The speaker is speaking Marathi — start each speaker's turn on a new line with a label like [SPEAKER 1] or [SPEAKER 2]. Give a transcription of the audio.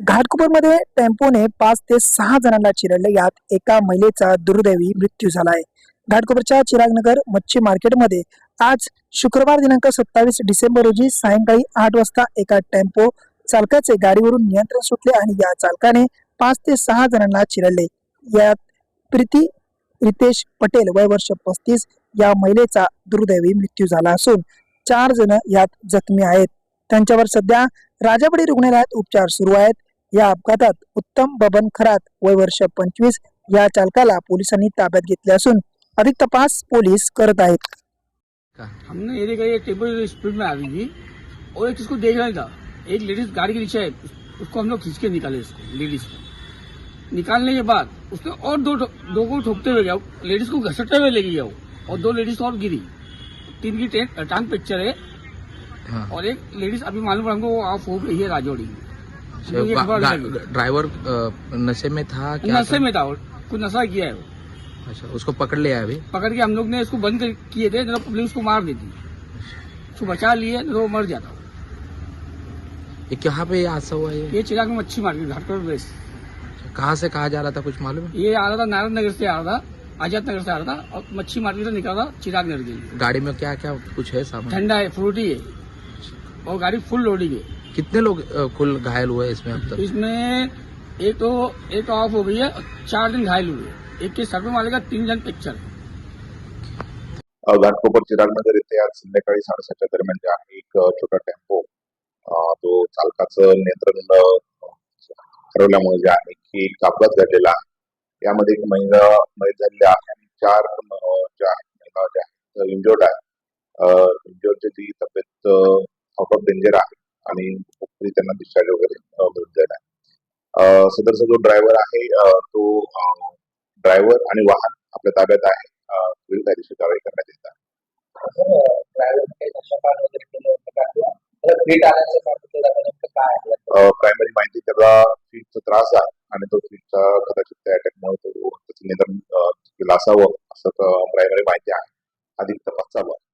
[SPEAKER 1] घाटकोपरमध्ये टेम्पोने पाच ते सहा जणांना चिरडले. यात एका महिलेचा दुर्दैवी मृत्यू झाला आहे घाटकोपरच्या चिरागनगर मच्छी मार्केटमध्ये आज शुक्रवार दिनांक सत्तावीस डिसेंबर रोजी सायंकाळी आठ वाजता एका टेम्पो चालकाचे गाडीवरून नियंत्रण सुटले आणि या चालकाने पाच ते सहा जणांना चिरडले. यात प्रीती रितेश पटेल वय वर्ष पस्तीस. या महिलेचा दुर्दैवी मृत्यू झाला असून चार जण यात जखमी आहेत. त्यांच्यावर सध्या राजाबडी रुग्णालयात उपचार सुरू आहेत. या अपघातात उत्तम बबन खरात वय वर्ष पंचवीस या चालकाला पोलिसांनी ताब्यात घेतले असून अधिक तपास पोलीस करत आहेत.
[SPEAKER 2] हमने ये देखा ये टेम्पो स्पीड में आ गई थी और एक इसको देख रहा था। एक लेडीज गाड़ी के नीचे है उसको हम लोग खींच के निकाले इसको लेडीज को। निकालने के बाद उसने और दो दो को ठोकते हुए गया लेडीज को घसटते हुए ले गया वो और दो लेडीज और गिरी। तीन की टांग पिक्चर है
[SPEAKER 3] हाँ।
[SPEAKER 2] और एक लेडीज अभी मालूम हमको वो ऑफ हो गई है राजौड़ी में
[SPEAKER 3] ड्राइवर नशे में था क्या
[SPEAKER 2] नशे
[SPEAKER 3] था?
[SPEAKER 2] में था कुछ नशा किया है वो।
[SPEAKER 3] अच्छा उसको पकड़ लिया अभी?
[SPEAKER 2] पकड़ के हम लोग ने इसको बंद किए थे तो पुलिस उसको मार देती। उसको बचा लिए तो मर जाता।
[SPEAKER 3] ये कहाँ पे हादसा हुआ ये?
[SPEAKER 2] ये चिराग में मच्छी मार्केट घाटकोट बेस।
[SPEAKER 3] कहाँ से कहा जा रहा था कुछ मालूम? है
[SPEAKER 2] ये आ रहा था नारायण नगर से आ रहा था आज़ाद नगर से आ रहा था और मच्छी मार्केट से निकल था चिराग नगर के लिए।
[SPEAKER 3] गाड़ी में क्या क्या कुछ है सामान?
[SPEAKER 2] ठंडा है फ्रूटी है। और गाड़ी फुल लोडिंग है।
[SPEAKER 3] कितने लोग कुल घायल हुए इसमें अब तक?
[SPEAKER 2] इसमें एक तो एक ऑफ हो गई है चार दिन घायल हुए एक के सर में मारेगा तीन जन पिक्चर
[SPEAKER 4] घाटकोपर चिरागनगर येथे आज संध्याकाळी साडेसातच्या दरम्यान जे आहे एक छोटा टेम्पो तो चालकाचं नियंत्रण हरवल्यामुळे जे आहे की एक अपघात घडलेला आहे. यामध्ये एक महिला मयत झालेली आहे आणि चार आहेत महिला ज्या आहेत इंजोर्ड आहे इंजोर्डची ती तब्येत आउट ऑफ डेंजर आहे आणि त्यांना डिस्चार्ज वगैरे मिळून अ, सदरचा जो ड्रायव्हर आहे तो ड्रायव्हर आणि वाहन आपल्या ताब्यात आहे. पुढील कायदेशीर कारवाई करण्यात येत आहे? प्रायमरी माहिती त्याला फीटचा त्रास आहे आणि तो फीटचा कदाचित त्या अटॅकमुळे तो त्याचं निधन असावं असं प्रायमरी माहिती आहे. अधिक तपास चालू आहे.